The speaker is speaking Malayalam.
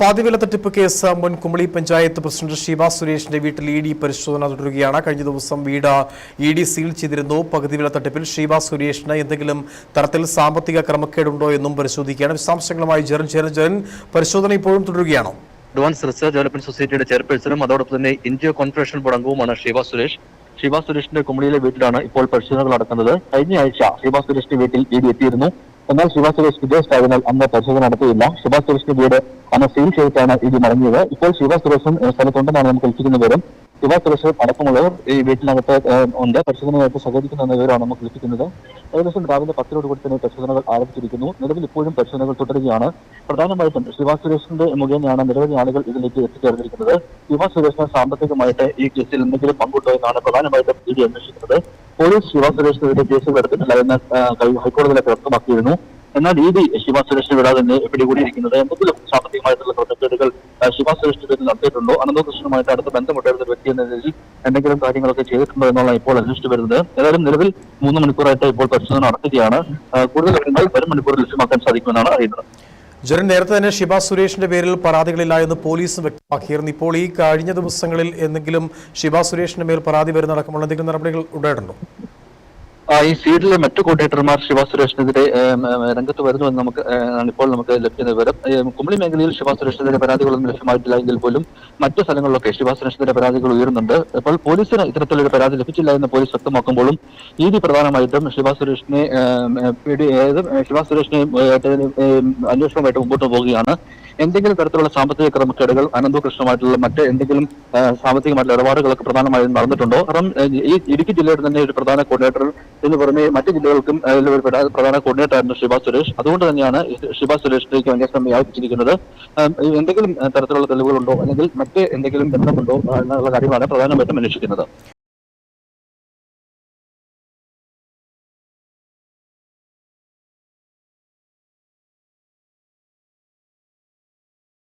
പാതിവില തട്ടിപ്പ് കേസ് മുൻ കുമളി പഞ്ചായത്ത് പ്രസിഡന്റ് ശിവ സുരേഷിന്റെ വീട്ടിൽ ഇ ഡി പരിശോധന തുടരുകയാണ്. കഴിഞ്ഞ ദിവസം വീട് ഇ ഡി സീൽ ചെയ്തിരുന്നു. പകുതിവില തട്ടിപ്പിൽ ശിവ സുരേഷിന് എന്തെങ്കിലും തരത്തിൽ സാമ്പത്തിക ക്രമക്കേടുണ്ടോ എന്നും പരിശോധിക്കുകയാണ്. വിശദാംശങ്ങളുമായി ജെറിൻ ജെറിൻ പരിശോധന ഇപ്പോഴും തുടരുകയാണോ? അഡ്വാൻസ് റിസർച്ച് ഡെവലപ്മെന്റ് സൊസൈറ്റിയുടെ ചെയർപേഴ്സണും അതോടൊപ്പം തന്നെ ഇന്ത്യ കോൺഫെഡറേഷൻ ബോർഡ് അംഗവുമാണ് ശിവ സുരേഷ്. ശിവ സുരേഷിന്റെ കുമളിയിലെ വീട്ടിലാണ് ഇപ്പോൾ പരിശോധനകൾ നടക്കുന്നത്. കഴിഞ്ഞ ആഴ്ച ശിവ സുരേഷിന്റെ വീട്ടിൽ ഇ ഡി എത്തിയിരുന്നു. എന്നാൽ ശിവ സുരേഷ് സ്ഥാപനം അന്ന് പരിശോധന നടത്തിയില്ല. സുഭാഷ് സുരേഷിന്റെ വീട് അന്ന് സീൽ ചെയ്തിട്ടാണ് ഇത് മടങ്ങിയത് ഇപ്പോൾ സുഭാഷ് സുരേഷും സ്ഥലത്തുണ്ടെന്നാണ് നമുക്ക് ലഭിക്കുന്ന വിവരം. ശിവ സുരേഷ് അടക്കമുള്ളവർ ഈ വീട്ടിനകത്ത് ഉണ്ട്. പരിശോധനയായിട്ട് സഹകരിക്കുന്ന എന്ന വിവരമാണ് നമുക്ക് ലഭിക്കുന്നത്. ഏകദേശം രാവിലെ പത്തിനോട് കൂടി തന്നെ പരിശോധനകൾ ആരംഭിച്ചിരിക്കുന്നു. നിലവിൽ ഇപ്പോഴും പരിശോധനകൾ തുടരുകയാണ്. പ്രധാനമായിട്ടും ശിവ സുരേഷിന്റെ മുഖേനയാണ് നിരവധി ആളുകൾ ഇതിലേക്ക് എത്തിച്ചേർന്നിരിക്കുന്നത്. ശിവ സുരേഷിന് സാമ്പത്തികമായിട്ട് ഈ കേസിൽ എന്തെങ്കിലും പങ്കുണ്ടോ എന്നാണ് പ്രധാനമായിട്ടും ഇ ഡി അന്വേഷിക്കുന്നത്. പോലീസ് ശിവ സുരേഷിനെതിരെ കേസ് എടുത്തിട്ടില്ല എന്ന് ഹൈക്കോടതിയിലൊക്കെ വ്യക്തമാക്കിയിരുന്നു. എന്നാൽ ഇ ഡി ശിവ സുരേഷിനെ വിടാതെ തന്നെ പിടികൂടിയിരിക്കുന്നത് എന്തെങ്കിലും സാമ്പത്തികമായിട്ടുള്ള ക്രമക്കേടുകൾ ശിവാ പേരിൽ നടത്തിയിട്ടുണ്ടോ? അനന്തകൃഷ്ണനുമായിട്ട് അടുത്ത ബന്ധമുണ്ടായിരുന്ന വ്യക്തി എന്ന നിലയിൽ എന്തെങ്കിലും കാര്യങ്ങളൊക്കെ ചെയ്തിട്ടുണ്ടോ എന്നുള്ള ഇപ്പോൾ അന്വേഷിച്ചു വരുന്നത്. ഏതായാലും നിലവിൽ മൂന്ന് മണിക്കൂറായിട്ട് ഇപ്പോൾ പരിശോധന നടത്തുകയാണ് കൂടുതൽ വിവരങ്ങൾ വരും മണിക്കൂറിൽ ലഭ്യമാക്കാൻ സാധിക്കുമെന്നാണ് അറിയുന്നത്. ജനൻ നേരത്തെ തന്നെ ശിവാ സുരേഷിന്റെ പേരിൽ പരാതികളില്ല എന്ന് പോലീസ് വ്യക്തമാക്കിയിരുന്നു. ഇപ്പോൾ ഈ കഴിഞ്ഞ ദിവസങ്ങളിൽ എന്തെങ്കിലും ശിവാ സുരേഷിന്റെ മേൽ പരാതി വരുന്നടക്കമുള്ള എന്തെങ്കിലും നടപടികൾ ഉണ്ടായിട്ടുണ്ടോ? ഈ സീറ്റിലെ മറ്റു കോർഡിനേറ്റർമാർ ശിവ സുരേഷിനെതിരെ രംഗത്ത് വരുന്നു രംഗത്ത് വരുന്നുവെന്ന് നമുക്ക് ഇപ്പോൾ നമുക്ക് ലഭിക്കുന്ന വിവരം. കുമളി മേഖലയിൽ ശിവ സുരേഷിനെതിരെ പരാതികളൊന്നും ലഭ്യമായിട്ടില്ല എങ്കിൽ പോലും മറ്റു സ്ഥലങ്ങളിലൊക്കെ ശിവ സുരേഷിനെതിരെ പരാതികൾ ഉയരുന്നുണ്ട്. അപ്പോൾ പോലീസിന് ഇത്തരത്തിലൊരു പരാതി ലഭിച്ചില്ല എന്ന് പോലീസ് വ്യക്തമാക്കുമ്പോഴും ഡി പ്രധാനമായിട്ടും ശിവ സുരേഷിനെ ശിവ സുരേഷിനെ അന്വേഷണവുമായിട്ട് മുമ്പോട്ട് പോവുകയാണ്. എന്തെങ്കിലും തരത്തിലുള്ള സാമ്പത്തിക ക്രമക്കേടുകൾ അനന്തകൃഷ്ണമായിട്ടുള്ള മറ്റ് എന്തെങ്കിലും സാമ്പത്തികമായിട്ടുള്ള ഇടപാടുകളൊക്കെ പ്രധാനമായും നടന്നിട്ടുണ്ടോ? കാരണം ഈ ഇടുക്കി ജില്ലയുടെ തന്നെ ഒരു പ്രധാന കോർഡിനേറ്റർ എന്ന് പുറമെ മറ്റ് ജില്ലകൾക്കും ഒരു പ്രധാന- കോർഡിനേറ്റർ ആയിരുന്നു ശിവ സുരേഷ്. അതുകൊണ്ട് തന്നെയാണ് ശിവ സുരേഷിലേക്ക് അന്വേഷണം വ്യാപിച്ചിരിക്കുന്നത് എന്തെങ്കിലും തരത്തിലുള്ള തെളിവുകളുണ്ടോ? അല്ലെങ്കിൽ മറ്റ് എന്തെങ്കിലും ബന്ധമുണ്ടോ? എന്നുള്ള കാര്യമാണ് പ്രധാനമായിട്ടും അന്വേഷിക്കുന്നത്.